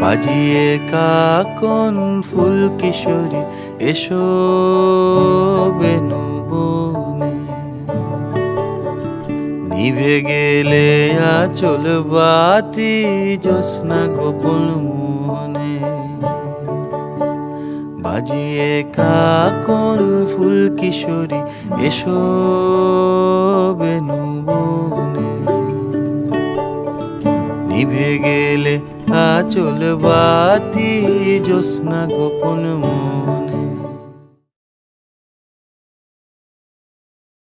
বাজিয়ে কাকন ফুল কিশোরী এসো বেনুবনে। নিভে গেলে আচল বাতি জোসনা গোপন মন। বাজিয়ে কাকন ফুল কিশোরী এসো বেনু বনে নিভে গেলে আচল বাতি জ্যোৎস্না গোপন মনে।